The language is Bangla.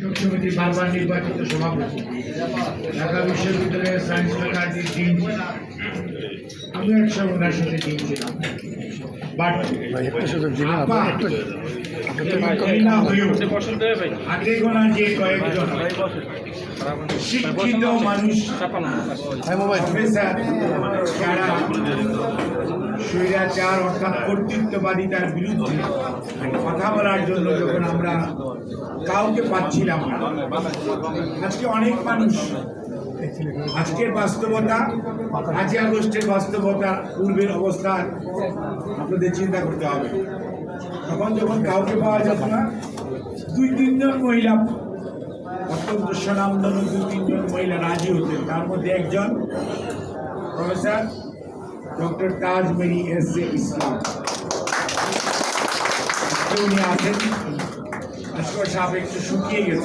শিক্ষক বারবার নির্বাচিত সভাপতি। ঢাকা বিশ্ববিদ্যালয়ের সায়েন্স ফ্যাকাল্টির ডিন আমি একসময় ওনার সাথে ডিন ছিলাম। বাট কর্তৃত্ববাদিতার বিরুদ্ধে কথা বলার জন্য যখন আমরা কাউকে পাচ্ছিলাম না। আজকে অনেক মানুষ আজকের বাস্তবতা পাঁচই আগস্টের বাস্তবতা, পূর্বের অবস্থা আপনাদের চিন্তা করতে হবে। তখন যখন কাউকে পাওয়া যেত না, দুই তিনজন মহিলা অত্যন্ত স্বনামধন্য দুই তিনজন মহিলা রাজি হতেন। তার মধ্যে একজন professor doctor Tajmeri S A Islam. আজকে উনি আছেন আজকে সাপ একটু শুকিয়ে গেছে